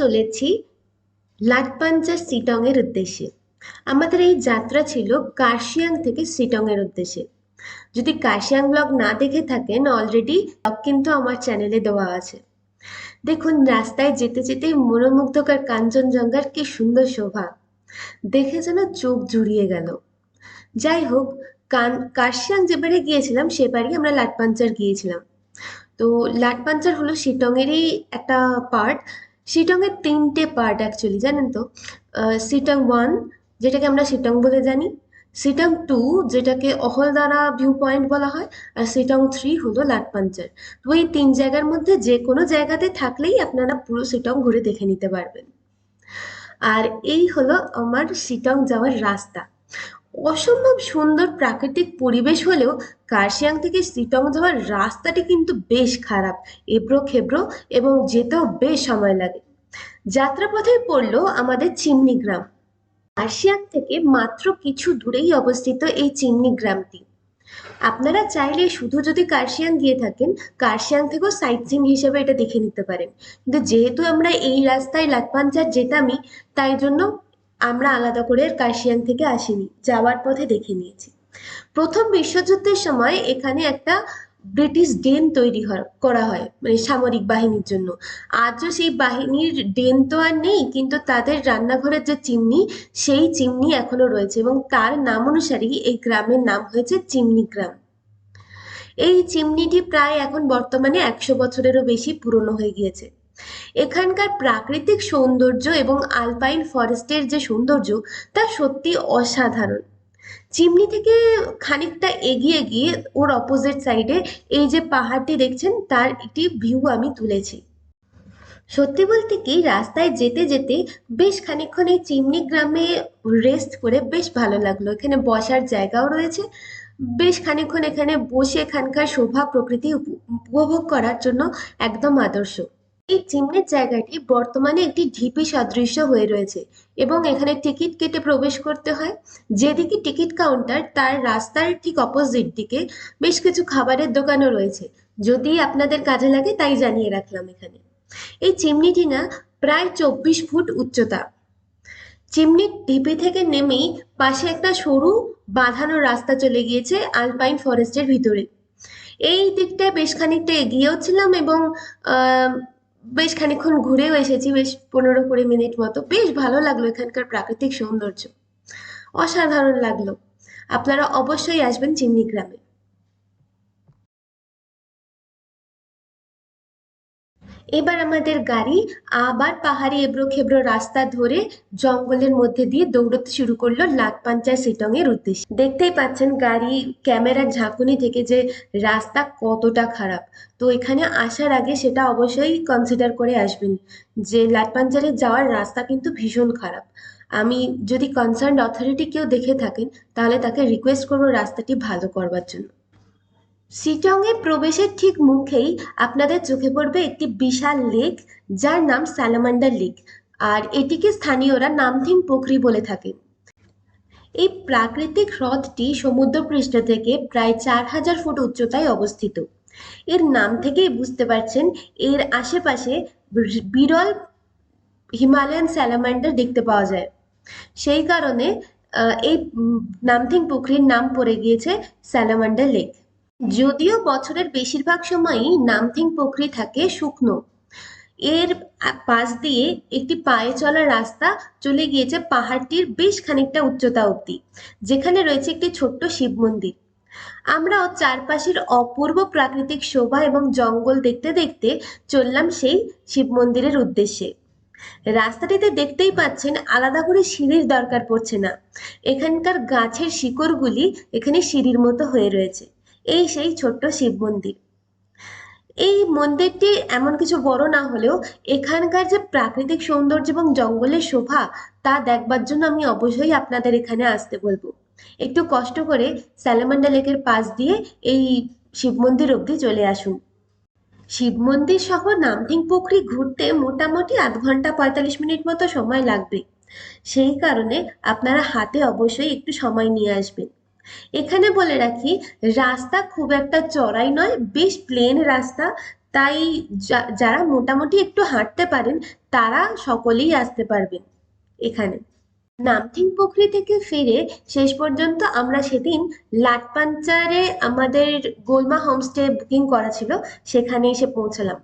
চলেছি লাটপাঞ্চা সিটং এর উদ্দেশ্যে। আমাদের এই যাত্রা ছিল কার্শিয়াং থেকে সিটং এর উদ্দেশ্যে। যদি কার্শিয়াং ব্লগ না দেখে থাকেন অলরেডি ব্লগ কিন্তু আমার চ্যানেলে দেওয়া আছে। দেখুন, রাস্তায় যেতে যেতে মনোমুগ্ধকর কাঞ্চনজঙ্ঘার কি সুন্দর শোভা। দেখে যেন চোখ জুড়িয়ে গেল। যাই হোক কার্শিয়াং যেবারে গিয়েছিলাম, সেবারই আমরা লাটপাঞ্চার গিয়েছিলাম। তো লাটপাঞ্চার হলো শিটংয়েরই একটা পার্ট শিটংয়ের তিনটে পার্ট অ্যাকচুয়ালি জানেন তো? শিটং ওয়ান যেটাকে আমরা সিটং বলে জানি। শিটং টু যেটাকে অহলদারা ভিউ পয়েন্ট বলা হয়। আর সিটং থ্রি হলো লাটপাঞ্চার তো এই তিন জায়গার মধ্যে যে কোনো জায়গাতে থাকলেই আপনারা পুরো সিটং ঘুরে দেখে নিতে পারবেন। আর এই হলো আমার শিটং যাওয়ার রাস্তা। অসম্ভব সুন্দর প্রাকৃতিক পরিবেশ হলেও কার্শিয়াং থেকে শিটং যাওয়ার রাস্তাটি কিন্তু বেশ খারাপ, এবড়ো খেবড়ো এবং যেতেও বেশ সময় লাগে। যাত্রাপথে পড়ল আমাদের চিমনি গ্রাম কার্শিয়াং থেকে মাত্র কিছু দূরেই অবস্থিত এই চিমনি গ্রামটি আপনারা চাইলে শুধু যদি কার্শিয়াং গিয়ে থাকেন, কার্শিয়াং থেকেও সাইট সিন হিসেবে এটা দেখে নিতে পারেন। কিন্তু যেহেতু আমরা এই রাস্তায় লাটপাঞ্চার যেতামই, তাই জন্য আমরা আলাদা করে কার্শিয়াং থেকে আসিনি, যাওয়ার পথে দেখে নিয়েছি। প্রথম বিশ্বযুদ্ধের সময় এখানে একটা ব্রিটিশ ডেন তৈরি করা হয় মানে সামরিক বাহিনীর জন্য। আজও সেই বাহিনীর ডেন তো আর নেই, কিন্তু তাদের রান্নাঘরের যে চিমনি, সেই চিমনি এখনও রয়েছে এবং তার নাম অনুসারেই এই গ্রামের নাম হয়েছে চিমনি গ্রাম। এই চিমনিটি প্রায় এখন বর্তমানে একশো বছরেরও বেশি পুরনো হয়ে গিয়েছে। এখানকার প্রাকৃতিক সৌন্দর্য এবং আলপাইন ফরেস্টের যে সৌন্দর্য, তা সত্যি অসাধারণ। চিমনি থেকে খানিকটা এগিয়ে গিয়ে ওর অপোজিট সাইডে এই যে পাহাড়টি দেখছেন, তার একটি ভিউ আমি তুলেছি। সত্যি বলতে কি, রাস্তায় যেতে যেতে বেশ খানিকক্ষণ এই চিমনি গ্রামে রেস্ট করে বেশ ভালো লাগল। এখানে বসার জায়গাও রয়েছে। বেশ খানিকক্ষণ এখানে বসে এখানকার শোভা প্রকৃতি উপভোগ করার জন্য একদম আদর্শ। এই চিমনির জায়গাটি বর্তমানে একটি ঢিপি সাদৃশ্য হয়ে রয়েছে এবং এখানে টিকিট কেটে প্রবেশ করতে হয়। যেদিকে টিকিট কাউন্টার, তার রাস্তার ঠিক অপোজিট দিকে বেশ কিছু খাবারের দোকানও রয়েছে। যদি আপনাদের কাজে লাগে, তাই জানিয়ে রাখলাম এখানে। এই চিমনিটি না, প্রায় চব্বিশ ফুট উচ্চতা। চিমনির ঢিপি থেকে নেমেই পাশে একটা সরু বাঁধানো রাস্তা চলে গিয়েছে আলপাইন ফরেস্টের ভিতরে। এই দিকটায় বেশ খানিকটা এগিয়েও ছিলাম এবং বেশ খানিক্ষণ ঘুরেও এসেছি, বেশ পনেরো কুড়ি মিনিট মতো। বেশ ভালো লাগল এখানকার প্রাকৃতিক সৌন্দর্য। অসাধারণ লাগল। আপনারা অবশ্যই আসবেন চিন্নি গ্রামে এবার আমাদের গাড়ি আবার পাহাড়ি এবড়ো খেবড়ো রাস্তা ধরে জঙ্গলের মধ্যে দিয়ে দৌড়তে শুরু করল লাটপাঞ্চা সিটং এর উদ্দেশ্যে। দেখতেই পাচ্ছেন গাড়ি, ক্যামেরার ঝাঁকুনি থেকে যে রাস্তা কতটা খারাপ। তো এখানে আসার আগে সেটা অবশ্যই কনসিডার করে আসবেন যে লাটপাঞ্চারে যাওয়ার রাস্তা কিন্তু ভীষণ খারাপ। আমি যদি কনসার্ন অথরিটি কেউ দেখে থাকেন, তাহলে তাকে রিকোয়েস্ট করব রাস্তাটি ভালো করবার জন্য। শিটংয়ে প্রবেশের ঠিক মুখেই আপনাদের চোখে পড়বে একটি বিশাল লেক, যার নাম স্যালামান্ডার লেক। আর এটিকে স্থানীয়রা নামথিং পোখরি বলে থাকে। এই প্রাকৃতিক হ্রদটি সমুদ্রপৃষ্ঠ থেকে প্রায় চার হাজার ফুট উচ্চতায় অবস্থিত। এর নাম থেকেই বুঝতে পারছেন, এর আশেপাশে বিরল হিমালয়ান স্যালামান্ডার দেখতে পাওয়া যায়। সেই কারণে এই নামথিং পুকুরির নাম পড়ে গিয়েছে স্যালামান্ডার লেক। যদিও বছরের বেশিরভাগ সময়ই নামথিং পুকুরি থাকে শুকনো। এর পাশ দিয়ে একটি পায়ে চলা রাস্তা চলে গিয়েছে পাহাড়টির বেশ খানিকটা উচ্চতা অবধি, যেখানে রয়েছে একটি ছোট্ট শিব মন্দির। আমরাও চারপাশের অপূর্ব প্রাকৃতিক শোভা এবং জঙ্গল দেখতে দেখতে চললাম সেই শিব মন্দিরের উদ্দেশ্যে। রাস্তাটিতে দেখতেই পাচ্ছেন আলাদা করে সিঁড়ির দরকার পড়ছে না। এখানকার গাছের শিকড়গুলি এখানে সিঁড়ির মতো হয়ে রয়েছে। এই সেই ছোট্ট শিব মন্দির। এই মন্দিরটি এমন কিছু বড় না হলেও এখানকার যে প্রাকৃতিক সৌন্দর্য এবং জঙ্গলের শোভা, তা দেখবার জন্য আমি অবশ্যই আপনাদের এখানে আসতে বলব। একটু কষ্ট করে স্যালামান্ডা লেকের পাশ দিয়ে এই শিব মন্দির অবধি চলে আসুন। শিব মন্দির সহ নামথিং পুখরি ঘুরতে মোটামুটি আধ ঘণ্টা পঁয়তাল্লিশ মিনিট মতো সময় লাগবে। সেই কারণে আপনারা হাতে অবশ্যই একটু সময় নিয়ে আসবেন। এখানে বলে রাখি, রাস্তা খুব একটা চড়াই নয়, বেশ প্লেন রাস্তা। তাই যারা মোটামুটি একটু হাঁটতে পারেন, তারা সকলেই আসতে পারবেন এখানে। নামথিং পুখরি থেকে ফিরে শেষ পর্যন্ত আমরা সেদিন লাটপাঞ্চারে আমাদের গোলমা হোমস্টে বুকিং করা ছিল, সেখানে এসে পৌঁছালাম।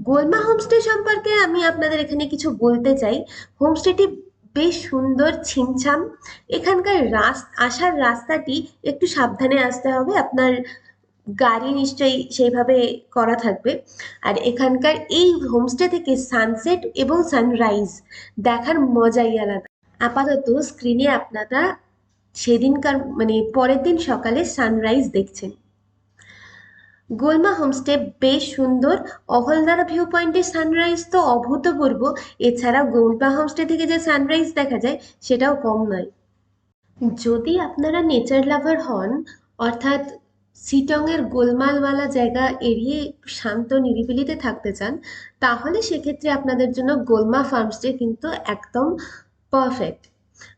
গোলমা হোমস্টে সম্পর্কে আমি আপনাদের এখানে কিছু বলতে চাই। হোমস্টেটি বেশ সুন্দর ছিমছাম। এখানকার রাস, আসার রাস্তাটি একটু সাবধানে আসতে হবে। আপনার গাড়ি নিশ্চয়ই সেইভাবে করা থাকবে। আর এখানকার এই হোমস্টে থেকে সানসেট এবং সানরাইজ দেখার মজাই আলাদা। আপাতত স্ক্রিনে আপনারা সেদিনকার মানে পরের দিন সকালে সানরাইজ দেখছেন। গোলমা হোমস্টে বেশ সুন্দর, অহলদারা ভিউ পয়েন্টের সানরাইজ তো অভূতপূর্ব। এছাড়া গোলমা হোমস্টে থেকে যে সানরাইজ দেখা যায়, সেটাও কম নয়। যদি আপনারা নেচার লাভার হন, অর্থাৎ সিটংয়ের গোলমালওয়ালা জায়গা এড়িয়ে শান্ত, নিরিবিলিতে থাকতে চান, তাহলে সেক্ষেত্রে আপনাদের জন্য গোলমা ফার্মস্টে কিন্তু একদম পারফেক্ট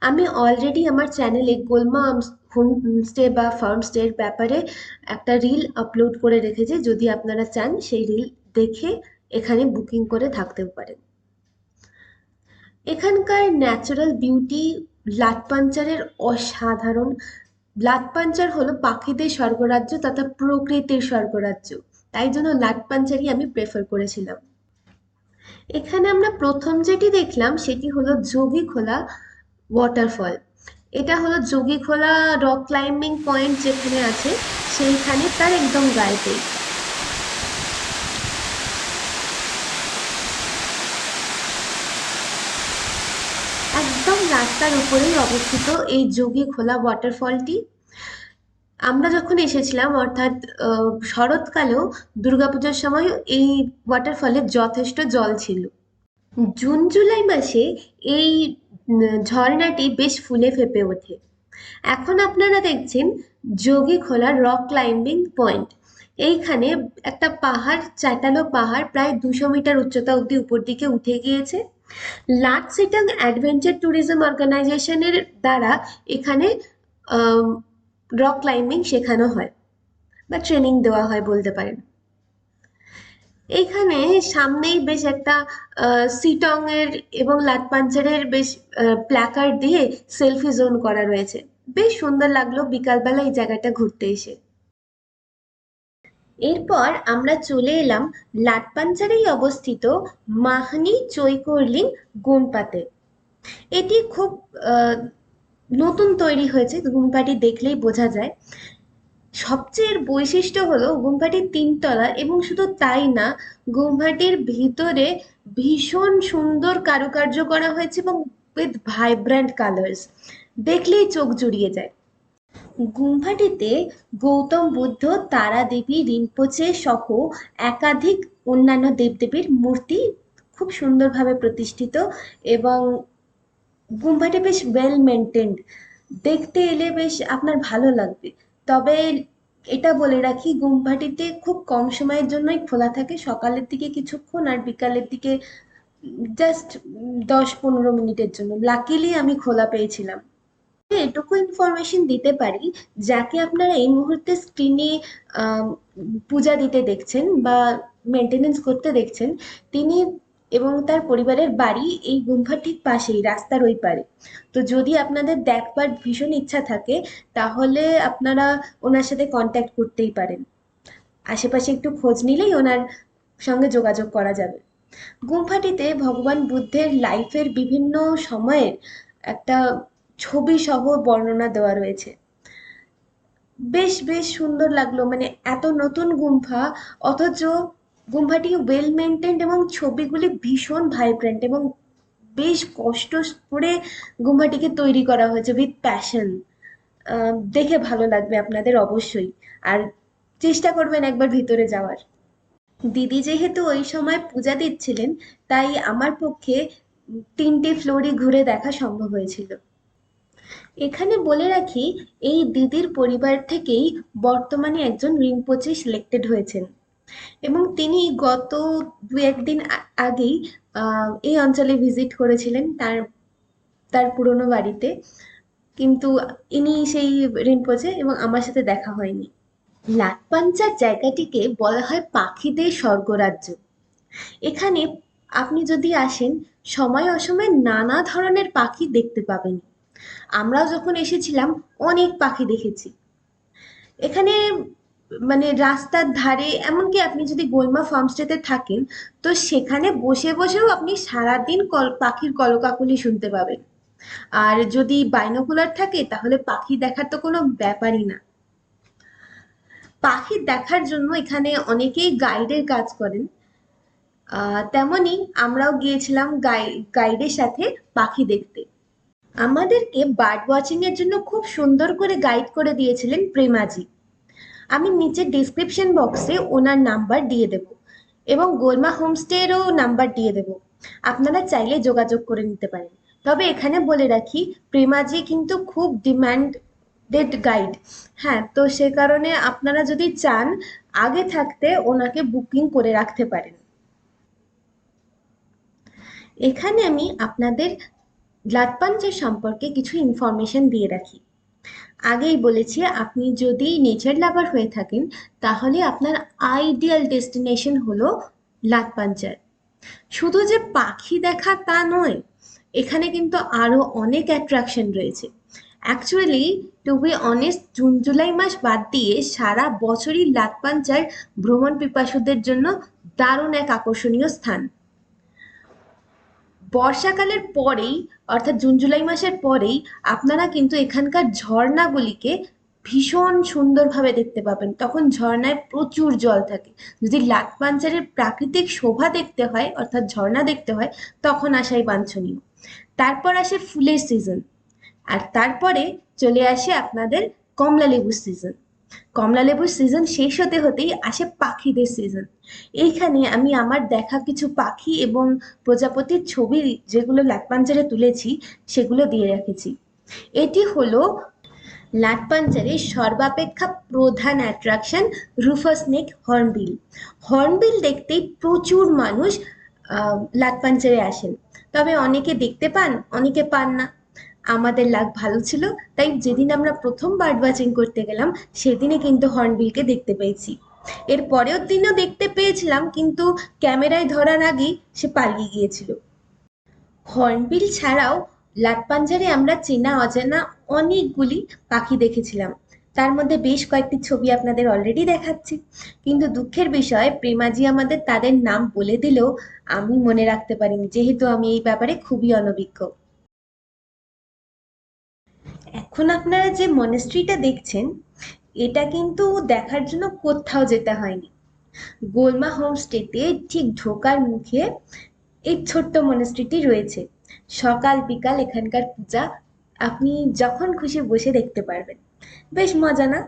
আমি অলরেডি আমার চ্যানেলে গোলমা হোমস্টে বা ফার্মস্টের ব্যাপারে একটা রিল আপলোড করে রেখেছি। যদি আপনারা চান, সেই রিল দেখে এখানে বুকিং করে থাকতেও পারেন। এখানকার ন্যাচারাল বিউটি লাটপাঞ্চারের অসাধারণ। লাটপাঞ্চার হলো পাখিদের স্বর্গরাজ্য, তথা প্রকৃতির স্বর্গরাজ্য। তাই জন্য লাটপাঞ্চারই আমি প্রেফার করেছিলাম। এখানে আমরা প্রথম যেটি দেখলাম, সেটি হলো যোগী খোলা ওয়াটারফল এটা হলো যোগী খোলা রক ক্লাইম্বিং পয়েন্ট যেখানে আছে, সেইখানে তার একদম গায়েতেই একদম রাস্তার উপরেই অবস্থিত এই যোগী খোলা ওয়াটারফলটি আমরা যখন এসেছিলাম, অর্থাৎ শরৎকালেও দুর্গাপূজার সময় এই ওয়াটারফলে যথেষ্ট জল ছিল। জুন, জুলাই মাসে এই ঝর্ণাটি বেশ ফুলে ফেপে ওঠে। এখন আপনারা দেখছেন যোগী খোলা রক ক্লাইম্বিং পয়েন্ট। এইখানে একটা পাহাড় চাটালো পাহাড় প্রায় দুশো মিটার উচ্চতা অব্দি উপর দিকে উঠে গিয়েছে। লাট সিটাং অ্যাডভেঞ্চার ট্যুরিজম অর্গানাইজেশনের দ্বারা এখানে রক ক্লাইম্বিং শেখানো হয় বা ট্রেনিং দেওয়া হয় বলতে পারেন। এইখানে সামনেই বেশ একটা সিটং এর এবং লাটপাঞ্চারের বেশ প্ল্যাকার্ড দিয়ে সেলফি জোন করা রয়েছে। বেশ সুন্দর লাগল বিকালবেলা এই জায়গাটা ঘুরতে এসে। এরপর আমরা চলে এলাম লাটপাঞ্চারেই অবস্থিত মাহনি চৈকর্লিং গুমপাতে। এটি খুব নতুন তৈরি হয়েছে, গুমপাটি দেখলেই বোঝা যায়। সবচেয়ে বৈশিষ্ট্য হলো গুম্ফাটি তিনতলা এবং শুধু তাই না গুম্ফাটির ভিতরে ভীষণ সুন্দর কারুকার্য করা হয়েছে এবং উইথ ভাইব্র্যান্ট কালার্স দেখলেই চোখ জুড়িয়ে যায়। গুম্ফাটিতে গৌতম বুদ্ধ, তারা দেবী রিনপোচে সহ একাধিক অন্যান্য দেবদেবীর মূর্তি খুব সুন্দরভাবে প্রতিষ্ঠিত এবং গুম্ফাটি বেশ ওয়েল মেনটেন্ড দেখতে এলে বেশ আপনার ভালো লাগবে। তবে এটা বলে রাখি গুম্ফাটিতে খুব কম সময়ের জন্যই খোলা থাকে। সকালের দিকে কিছুক্ষণ আর বিকালের দিকে জাস্ট দশ পনেরো মিনিটের জন্য। লাকিলি আমি খোলা পেয়েছিলাম। এটুকু ইনফরমেশন দিতে পারি, যাকে আপনারা এই মুহূর্তে স্ক্রিনে পূজা দিতে দেখছেন বা মেনটেনেন্স করতে দেখছেন, তিনি এবং তার পরিবারের বাড়ি এই গুম্ফার ঠিক পাশেই, রাস্তার ওই পারে। তো যদি আপনাদের দেখবার ভীষণ ইচ্ছা থাকে, তাহলে আপনারা ওনার সাথে কন্ট্যাক্ট করতেই পারেন। আশেপাশে একটু খোঁজ নিলেই ওনার সঙ্গে যোগাযোগ করা যাবে। গুম্ফাটিতে ভগবান বুদ্ধের লাইফের বিভিন্ন সময়ের একটা ছবি সহ বর্ণনা দেওয়া রয়েছে। বেশ বেশ সুন্দর লাগল। মানে এত নতুন গুম্ফা, অথচ গুম্ফাটি ওয়েল মেনটেন্ড এবং ছবিগুলি ভীষণ ভাইব্রেন্ট এবং বেশ কষ্ট করে গুম্ফাটিকে তৈরি করা হয়েছে উইথ প্যাশন দেখে ভালো লাগবে আপনাদের অবশ্যই। আর চেষ্টা করবেন একবার ভিতরে যাওয়ার। দিদি যেহেতু ওই সময় পূজা দিচ্ছিলেন, তাই আমার পক্ষে তিনটে ফ্লোরই ঘুরে দেখা সম্ভব হয়েছিল। এখানে বলে রাখি, এই দিদির পরিবার থেকেই বর্তমানে একজন রিনপোচে সিলেক্টেড হয়েছেন। এবং তিনি গত দু একদিন আগেই এই অঞ্চলে ভিজিট করেছিলেন তার তার পুরনো বাড়িতে। কিন্তু ইনি সেই রিম্পোচে এবং আমার সাথে দেখা হয়নি। লাটপাঞ্চার জায়গাটিকে বলা হয় পাখিদের স্বর্গরাজ্য। এখানে আপনি যদি আসেন, সময় অসময়ে নানা ধরনের পাখি দেখতে পাবেন। আমরাও যখন এসেছিলাম, অনেক পাখি দেখেছি। এখানে মানে রাস্তার ধারে এমনকি আপনি যদি গোলমা ফার্মস্টেতে থাকেন তো সেখানে বসে বসেও আপনি সারাদিন কল পাখির কলকাকলি শুনতে পাবেন। আর যদি বাইনোকুলার থাকে তাহলে পাখি দেখার তো কোনো ব্যাপারই না। পাখি দেখার জন্য এখানে অনেকেই গাইডের কাজ করেন। আহ, তেমনই আমরাও গিয়েছিলাম গাই গাইডের সাথে পাখি দেখতে। আমাদেরকে বার্ড ওয়াচিং এর জন্য খুব সুন্দর করে গাইড করে দিয়েছিলেন প্রেমাজি। আমি নিচে ডিসক্রিপশন বক্সে ওনার নাম্বার দিয়ে দেব এবং গোলমা হোমস্টেরও নাম্বার দিয়ে দেব। আপনারা চাইলে যোগাযোগ করে নিতে পারেন। তবে এখানে বলে রাখি, প্রেমাজি কিন্তু খুব ডিমান্ডেড গাইড হ্যাঁ তো সে কারণে আপনারা যদি চান, আগে থাকতে ওনাকে বুকিং করে রাখতে পারেন। এখানে আমি আপনাদের লাটপাঞ্চের সম্পর্কে কিছু ইনফরমেশন দিয়ে রাখি। আগেই বলেছি, আপনি যদি নেচার লাভার হয়ে থাকেন, তাহলে আপনার আইডিয়াল ডেস্টিনেশন হলো লাটপাঞ্চার শুধু যে পাখি দেখা তা নয়, এখানে কিন্তু আরও অনেক অ্যাট্রাকশন রয়েছে। Actually to be honest June, July মাস বাদ দিয়ে সারা বছরই লাটপাঞ্চার ভ্রমণ পিপাসুদের জন্য দারুণ এক আকর্ষণীয় স্থান। বর্ষাকালের পরেই, অর্থাৎ জুন, জুলাই মাসের পরেই, আপনারা কিন্তু এখানকার ঝর্ণাগুলিকে ভীষণ সুন্দরভাবে দেখতে পাবেন। তখন ঝর্ণায় প্রচুর জল থাকে। যদি লাটপাঞ্চারের প্রাকৃতিক শোভা দেখতে হয়, অর্থাৎ ঝর্ণা দেখতে হয়, তখন আসাই বাঞ্ছনীয়। তারপর আসে ফুলের সিজন আর তারপরে চলে আসে আপনাদের কমলা লেবুর সিজন কমলা লেবুর সিজন শেষ হতে হতেই আসে পাখিদের সিজন এইখানে আমি আমার দেখা কিছু পাখি এবং প্রজাপতির ছবি যেগুলো লাটপাঞ্জারে তুলেছি সেগুলো দিয়ে রেখেছি। এটি হলো লাটপাঞ্জারের সর্বাপেক্ষা প্রধান attraction rufous neck hornbill hornbill দেখতেই প্রচুর মানুষ আহ, লাটপাঞ্জারে আসেন। তবে অনেকে দেখতে পান অনেকে পান না। আমাদের লাক ভালো ছিল, তাই যেদিন আমরা প্রথম বার্ড ওয়াচিং করতে গেলাম সেদিনে কিন্তু হর্নবিলকে দেখতে পেয়েছি। এর পরের দিনও দেখতে পেয়েছিলাম, কিন্তু ক্যামেরায় ধরার আগেই সে পালিয়ে গিয়েছিল। হর্নবিল ছাড়াও লাটপাঞ্জারে আমরা চেনা অজানা অনেকগুলি পাখি দেখেছিলাম। তার মধ্যে বেশ কয়েকটি ছবি আপনাদের অলরেডি দেখাচ্ছি। কিন্তু দুঃখের বিষয়, প্রেমাজি আমাদের তাদের নাম বলে দিলেও আমি মনে রাখতে পারিনি, যেহেতু আমি এই ব্যাপারে খুবই অনভিজ্ঞ। এখন আপনারা যে মনেস্ট্রিটা দেখছেন, এটা কিন্তু দেখার জন্য কোথাও যেতে হয়নি। গোলমা হোমস্টেতে ঠিক ঢোকার মুখে এই ছোট্ট মনেস্ট্রিটি রয়েছে। সকাল, বিকাল এখানকার পূজা, আপনি যখন খুশি বসে দেখতে পারবেন। বেশ মজা না?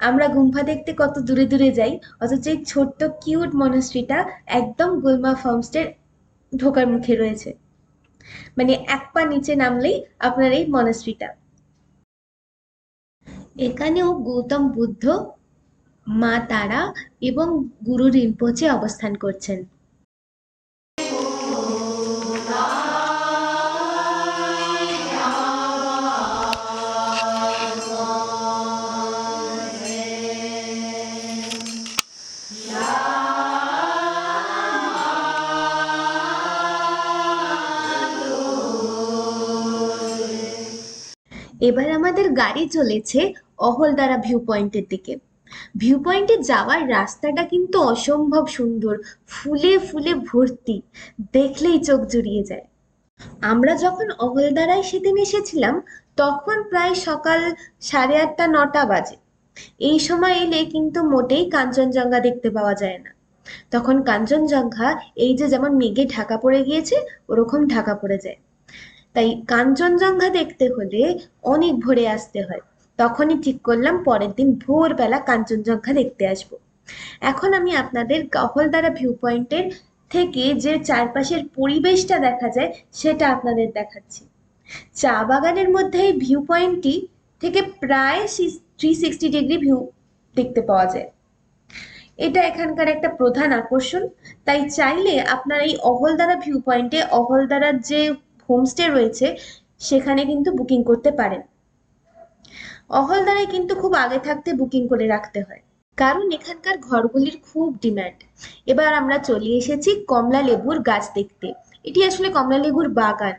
আমরা গুম্ফা দেখতে কত দূরে দূরে যাই, অথচ এই ছোট্ট কিউট মনেস্ট্রিটা একদম গোলমা হোমস্টের ঢোকার মুখে রয়েছে। মানে এক পা নিচে নামলেই আপনার এই মনেস্ট্রিটা এখানেও গৌতম বুদ্ধ মা তারা এবং গুরু রিম্পোচে অবস্থান করছেন। এবার আমাদের গাড়ি চলেছে অহলদারা ভিউ পয়েন্টের দিকে। ভিউ পয়েন্টে যাওয়ার রাস্তাটা কিন্তু অসম্ভব সুন্দর। ফুলে ফুলে ভর্তি। দেখলেই চোখ জুড়িয়ে যায়। আমরা যখন অহলদারায় সেদিন এসেছিলাম, তখন প্রায় সকাল সাড়ে আটটা, নটা বাজে। এই সময় এলে কিন্তু মোটেই কাঞ্চনজঙ্ঘা দেখতে পাওয়া যায় না। তখন কাঞ্চনজঙ্ঘা এই যে যেমন মেঘে ঢাকা পড়ে গিয়েছে, ওরকম ঢাকা পড়ে যায়। তাই কাঞ্চনজঙ্ঘা দেখতে হলে অনেক ভোরে আসতে হয়। তখনই ঠিক করলাম, পরের দিন ভোরবেলা কাঞ্চনজঙ্ঘা দেখতে আসব। এখন আমি আপনাদের গহলদারা ভিউ পয়েন্টের থেকে যে চারপাশের পরিবেশটা দেখা যায়, সেটা আপনাদের দেখাচ্ছি। চা বাগানের মধ্যে এই ভিউ পয়েন্টটি থেকে প্রায় থ্রি সিক্সটি ডিগ্রি ভিউ দেখতে পাওয়া যায়। এটা এখানকার একটা প্রধান আকর্ষণ। তাই চাইলে আপনারা এই অহলদারা ভিউ পয়েন্টে অহলদারার যে হোমস্টে রয়েছে, সেখানে কিন্তু বুকিং করতে পারেন। অহলদারায় কিন্তু খুব আগে থাকতে বুকিং করে রাখতে হয়। কারণ এখানকার ঘরগুলির খুব ডিম্যান্ড এবার আমরা চলে এসেছি কমলা লেবুর গাছ দেখতে। এটি আসলে কমলা লেবুর বাগান।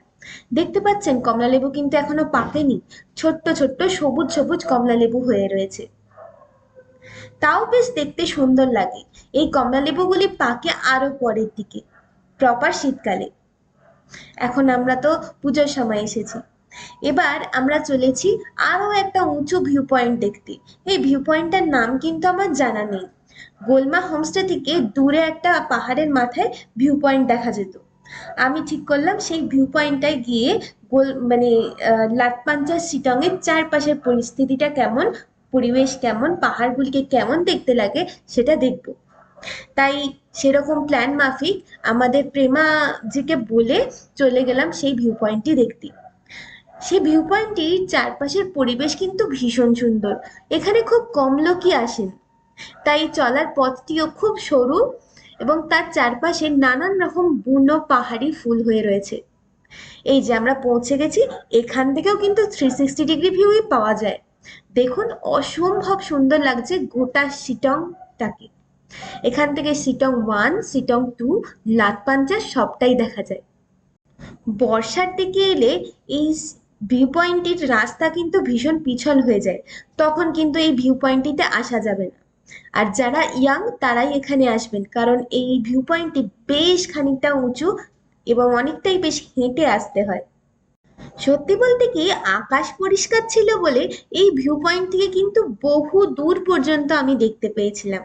দেখতে পাচ্ছেন কমলা লেবু কিন্তু এখনও পাকেনি। ছোট্ট ছোট্ট সবুজ সবুজ কমলা লেবু হয়ে রয়েছে। তাও বেশ দেখতে সুন্দর লাগে। এই কমলা লেবুগুলি পাকে আরও পরের দিকে। প্রপার শীতকালে। এখন আমরা তো পুজোর সময় এসেছি। এবার আমরা চলেছি আরও একটা উঁচু ভিউ পয়েন্ট দেখতে। এই ভিউ পয়েন্টটার নাম কিন্তু আমার জানা নেই। গোলমা হোমস্টে থেকে দূরে একটা পাহাড়ের মাথায় ভিউ পয়েন্ট দেখা যেত। আমি ঠিক করলাম সেই ভিউ পয়েন্টটায় গিয়ে গোল মানে লাটপাঞ্চার শিটংয়ের চারপাশের পরিস্থিতিটা কেমন, পরিবেশ কেমন, পাহাড়গুলিকে কেমন দেখতে লাগে সেটা দেখব। তাই সেরকম প্ল্যান মাফিক। আমাদের প্রেমাজিকে বলে চলে গেলাম সেই ভিউ পয়েন্টটি দেখতে। সেই ভিউ পয়েন্টটির চারপাশের পরিবেশ কিন্তু ভীষণ সুন্দর। এখানে খুব কম লোকই আসেন। তাই চলার পথটিও খুব সরু এবং তার চারপাশে নানান রকম বুনো পাহাড়ি ফুল হয়ে রয়েছে। এই যে আমরা পৌঁছে গেছি, এখান থেকেও কিন্তু থ্রি সিক্সটি ডিগ্রি ভিউই পাওয়া যায়। দেখুন, অসম্ভব সুন্দর লাগছে গোটা শিটংটাকে। এখান থেকে শিটং ওয়ান শিটং টু লাটপাঞ্জা সবটাই দেখা যায়। বর্ষার দিকে এলে এই ভিউ পয়েন্টটির রাস্তা কিন্তু ভীষণ পিছল হয়ে যায়। তখন কিন্তু এই ভিউ পয়েন্টটিতে আসা যাবে না। আর যারা ইয়াং তারাই এখানে আসবেন। কারণ এই ভিউ পয়েন্টটি বেশ খানিকটা উঁচু এবং অনেকটাই বেশ হেঁটে আসতে হয়। সত্যি বলতে কি, আকাশ পরিষ্কার ছিল বলে এই ভিউ পয়েন্ট থেকে কিন্তু বহু দূর পর্যন্ত আমি দেখতে পেয়েছিলাম।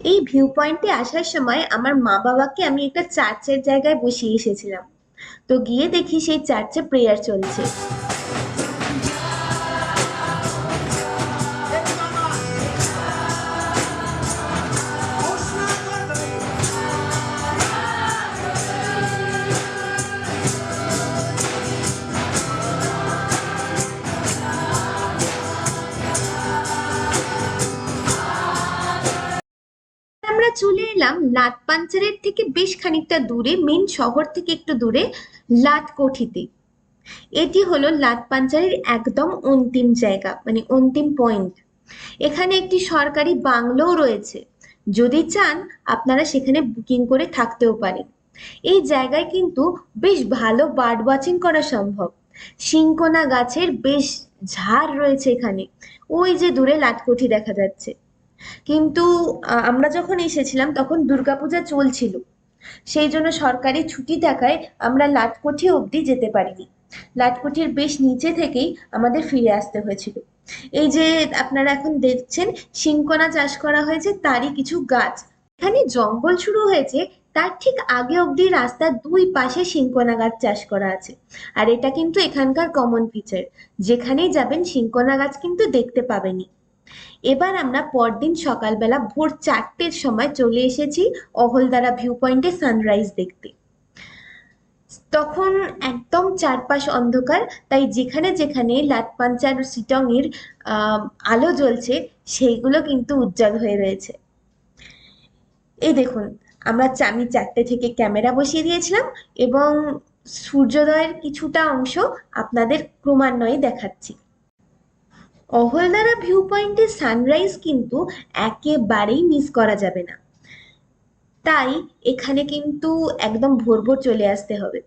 এই ভিউ পয়েন্টে আসার সময় আমার মা বাবাকে আমি একটা চার্চের জায়গায় বসিয়ে এসেছিলাম। তো গিয়ে দেখি সেই চার্চে প্রেয়ার চলছে। এলাম লাটপাঞ্চারের থেকে বেশ খানিকটা দূরে, মেন শহর থেকে একটু দূরে, লাটকোঠিতে। এটি হলো লাটপাঞ্চারের একদম অন্তিম জায়গা মানে অন্তিম পয়েন্ট এখানে একটি সরকারি বাংলোও রয়েছে। যদি চান, আপনারা সেখানে বুকিং করে থাকতেও পারেন। এই জায়গায় কিন্তু বেশ ভালো বার্ড ওয়াচিং করা সম্ভব। শিংকোনা গাছের বেশ ঝাড় রয়েছে এখানে। ওই যে দূরে লাটকোঠি দেখা যাচ্ছে। কিন্তু আমরা যখন এসেছিলাম তখন দুর্গাপূজা চলছিল। সেই জন্য সরকারি ছুটি থাকায় আমরা লাটকোঠি অবধি যেতে পারিনি। লাটকোঠির বেশ নিচে থেকেই আমাদের ফিরে আসতে হয়েছিল। এই যে আপনারা এখন দেখছেন শিংকোনা চাষ করা হয়েছে, তারই কিছু গাছ। এখানে জঙ্গল শুরু হয়েছে, তার ঠিক আগে অবধি রাস্তার দুই পাশে শিংকোনা গাছ চাষ করা আছে। আর এটা কিন্তু এখানকার কমন ফিচার যেখানেই যাবেন শিংকোনা গাছ কিন্তু দেখতে পাবেনই। এবার আমরা পরদিন সকালবেলা ভোর চারটের সময় চলে এসেছি অহলদারা ভিউ পয়েন্টে সানরাইজ দেখতে। তখন একদম চারপাশ অন্ধকার তাই যেখানে যেখানে লাটপাঞ্চার সিটং এর আহ, আলো জ্বলছে সেইগুলো কিন্তু উজ্জ্বল হয়ে রয়েছে। এই দেখুন আমরা আমি চারটে থেকে ক্যামেরা বসিয়ে দিয়েছিলাম এবং সূর্যোদয়ের কিছুটা অংশ আপনাদের ক্রমান্বয়ে দেখাচ্ছি। অহলদারা ভিউ পয়েন্টের সানরাইজ কিন্তু একেবারেই মিস করা যাবে না। তাই এখানে কিন্তু একদম ভোর ভোর চলে আসতে হবে।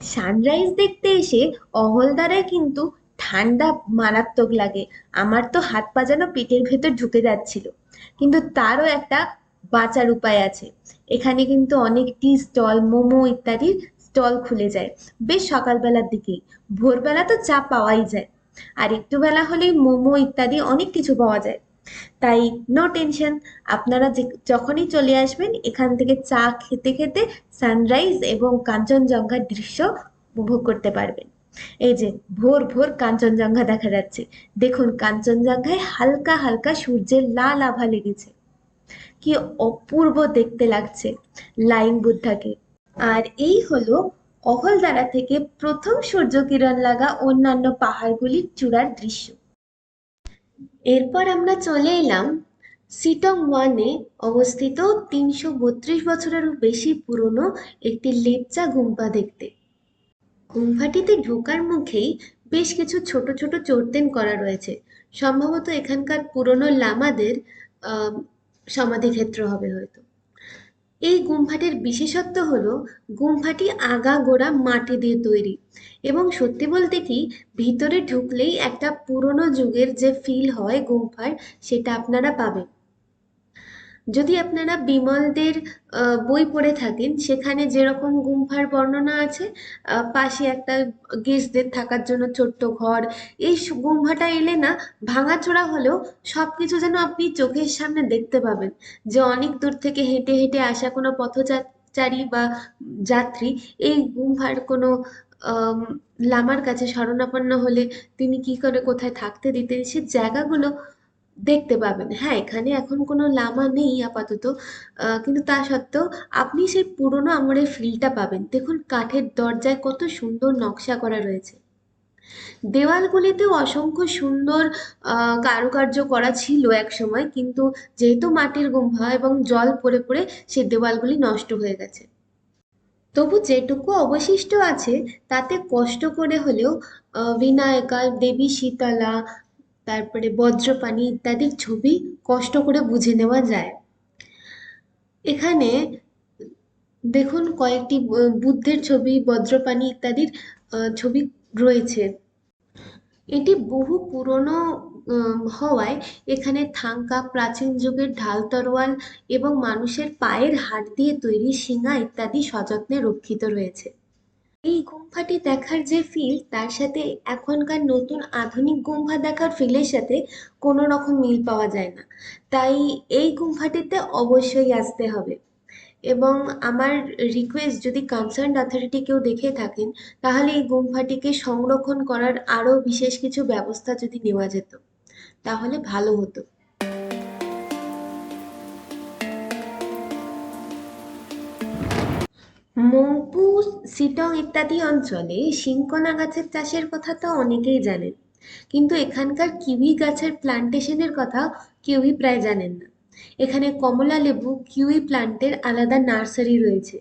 সানরাইজ দেখতে এসে অহলদারায় কিন্তু ঠান্ডা মারাত্মক লাগে। আমার তো হাত পা যেন পেটের ভেতর ঢুকে যাচ্ছিল। কিন্তু তারও একটা বাঁচার উপায় আছে। এখানে কিন্তু অনেক টি স্টল মোমো ইত্যাদির স্টল খুলে যায়। বেশ সকালবেলার দিকেই। ভোরবেলা তো চা পাওয়াই যায়। আর একটু বেলা হলেই মোমো ইত্যাদি অনেক কিছু পাওয়া যায়। তাই নো টেনশন আপনারা যখনই চলে আসবেন, এখান থেকে চা খেতে খেতে সানরাইজ এবং কাঞ্চনজঙ্ঘার দৃশ্য উপভোগ করতে পারবেন। এই যে ভোর ভোর কাঞ্চনজঙ্ঘা দেখা যাচ্ছে। দেখুন কাঞ্চনজঙ্ঘায় হালকা হালকা সূর্যের লাল আভা লেগেছে। কি অপূর্ব দেখতে লাগছে লাইন বুদ্ধাকে। আর এই হলো অহলদারা থেকে প্রথম সূর্যকিরণ লাগা অন্যান্য পাহাড়গুলির চূড়ার দৃশ্য। এরপর আমরা চলে এলাম সিটং ওয়ানে অবস্থিত তিনশো বত্রিশ বছরেরও বেশি পুরনো একটি লেপচা গুম্পা দেখতে। গুম্ফাটিতে ঢোকার মুখেই বেশ কিছু ছোট ছোট চোরতেন করা রয়েছে। সম্ভবত এখানকার পুরনো লামাদের সমাধিক্ষেত্র হবে হয়তো। এই গুম্ফাটির বিশেষত্ব হলো গুম্ফাটি আগাগোড়া মাটি দিয়ে তৈরি এবং সত্যি বলতে কি, ভিতরে ঢুকলেই একটা পুরনো যুগের যে ফিল হয় গুম্ফার, সেটা আপনারা পাবেন। যদি আপনারা বিমলদের বই পড়ে থাকেন, সেখানে যেরকম গুম্ফার বর্ণনা আছে পাশে একটা গেস্টদের থাকার জন্য ছোট্ট ঘর, এই গুম্ফাটা এলে না, ভাঙাচোরা হলেও সব কিছু যেন আপনি চোখের সামনে দেখতে পাবেন। যে অনেক দূর থেকে হেঁটে হেঁটে আসা কোনো পথচারী বা যাত্রী, এই গুম্ফার কোনো লামার কাছে শরণাপন্ন হলে তিনি কি করে কোথায় থাকতে দিতেন, সে জায়গাগুলো দেখতে পাবেন। হ্যাঁ এখানে এখন কোনো লামা নেই আপাতত। কিন্তু তা সত্ত্বেও আপনি সেই পুরোনো আমলের ফিলটা পাবেন। দেখুন, কাঠের দরজায় কত সুন্দর নকশা করা রয়েছে। দেওয়ালগুলিতেও অসংখ্য সুন্দর কারুকার্য করা ছিল এক সময়, কিন্তু যেহেতু মাটির গুম্ফা এবং জল পড়ে পড়ে, সেই দেওয়ালগুলি নষ্ট হয়ে গেছে। তবু যেটুকু অবশিষ্ট আছে, তাতে কষ্ট করে হলেও বিনায়কা দেবী শীতলা তারপরে বজ্রপানি ইত্যাদির ছবি কষ্ট করে বুঝে নেওয়া যায়। এখানে দেখুন কয়েকটি বুদ্ধের ছবি বজ্রপানি ইত্যাদির ছবি রয়েছে। এটি বহু পুরনো হওয়ায় এখানে থাঙ্কা প্রাচীন যুগের ঢাল তরোয়াল এবং মানুষের পায়ের হাড় দিয়ে তৈরি শিঙা ইত্যাদি সযত্নে রক্ষিত রয়েছে। এই গুম্ফাটি দেখার যে ফিল তার সাথে এখনকার নতুন আধুনিক গুম্ফা দেখার ফিলের সাথে কোনো রকম মিল পাওয়া যায় না। তাই এই গুম্ফাটিতে অবশ্যই আসতে হবে। এবং আমার রিকোয়েস্ট যদি কনসার্ন অথরিটি কেউ দেখে থাকেন, তাহলে এই গুম্ফাটিকে সংরক্ষণ করার আরও বিশেষ কিছু ব্যবস্থা যদি নেওয়া যেত, তাহলে ভালো হতো। মংপু সিটং ইত্যাদি অঞ্চলে সিংকনা গাছের চাষের কথা তো অনেকেই জানেন। কিন্তু এখানকার কিউই গাছের প্লান্টেশনের কথা কেউই প্রায় জানেন না। এখানে কমলা লেবু, কিউই প্লান্টের আলাদা নার্সারি রয়েছে।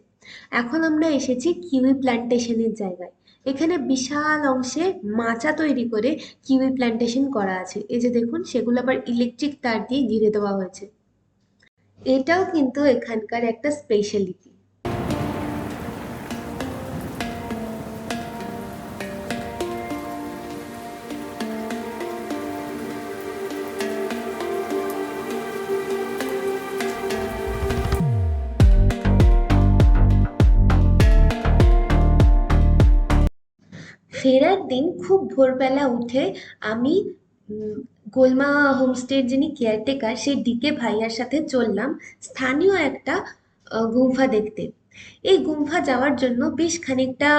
এখন আমরা এসেছি কিউই প্লান্টেশনের জায়গায়। এখানে বিশাল অংশে মাচা তৈরি করে কিউই প্লান্টেশন করা আছে। এই যে দেখুন, সেগুলো আবার ইলেকট্রিক তার দিয়ে ঘিরে দেওয়া হয়েছে। এটাও কিন্তু এখানকার একটা স্পেশালিটি ফেরার দিন খুব ভোরবেলা উঠে আমি গোলমা হোমস্টের যিনি কেয়ারটেকার সেই ডিকে ভাইয়ার সাথে চললাম স্থানীয় একটা গুম্ফা দেখতে। এই গুম্ফা যাওয়ার জন্য বেশ খানিকটা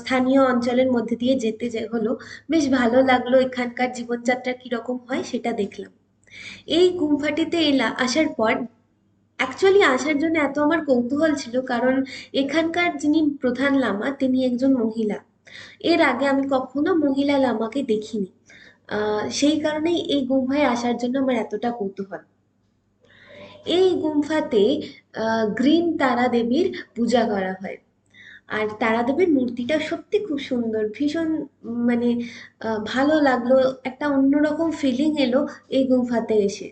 স্থানীয় অঞ্চলের মধ্যে দিয়ে যেতে যে হলো, বেশ ভালো লাগল এখানকার জীবনযাত্রা কীরকম হয় সেটা দেখলাম। এই গুম্ফাটিতে এলা, আসার পর অ্যাকচুয়ালি আসার জন্য এত আমার কৌতূহল ছিল কারণ এখানকার যিনি প্রধান লামা, তিনি একজন মহিলা। এর আগে আমি কখনো মহিলা লামাকে দেখিনি। সেই কারণেই এই গুম্ফায় আসার জন্য আমার এতটা কৌতূহল। এই গুম্ফাতে গ্রিন তারা দেবীর পূজা করা হয়। আর তারা দেবীর মূর্তিটা সত্যি খুব সুন্দর, ভীষণ মানে ভালো লাগল, একটা অন্যরকম ফিলিং এলো এই গুম্ফাতে এসে।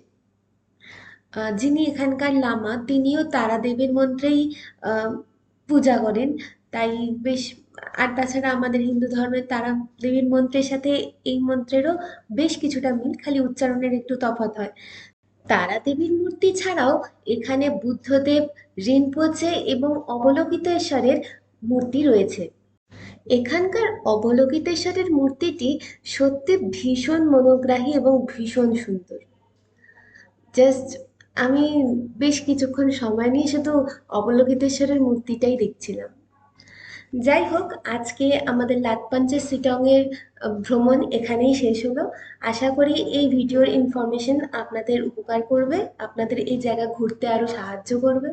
যিনি এখানকার লামা, তিনিও তারা দেবীর মন্ত্রেই পূজা করেন। তাই বেশ আর তাছাড়া আমাদের হিন্দু ধর্মের তারা দেবীর মন্ত্রের সাথে এই মন্ত্রেরও বেশ কিছুটা মিল, খালি উচ্চারণের একটু তফাত হয়। তারা দেবীর মূর্তি ছাড়াও এখানে বুদ্ধদেব রিনপোচে এবং অবলোকিতেশ্বরের মূর্তি রয়েছে। এখানকার অবলোকিতেশ্বরের মূর্তিটি সত্যি ভীষণ মনোগ্রাহী এবং ভীষণ সুন্দর। জাস্ট আমি বেশ কিছুক্ষণ সময় নিয়ে শুধু অবলোকিতেশ্বরের মূর্তিটাই দেখছিলাম। যাই হোক আজকে আমাদের লাটপাঞ্চের সিটংয়ের আহ, ভ্রমণ এখানেই শেষ হলো। আশা করি এই ভিডিওর ইনফরমেশন আপনাদের উপকার করবে আপনাদের এই জায়গা ঘুরতে আরও সাহায্য করবে।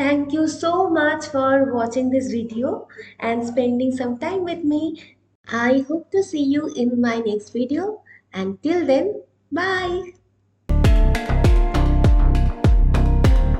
Thank you so much for watching this video and spending some time with me I hope to see you in my next video. And till then bye!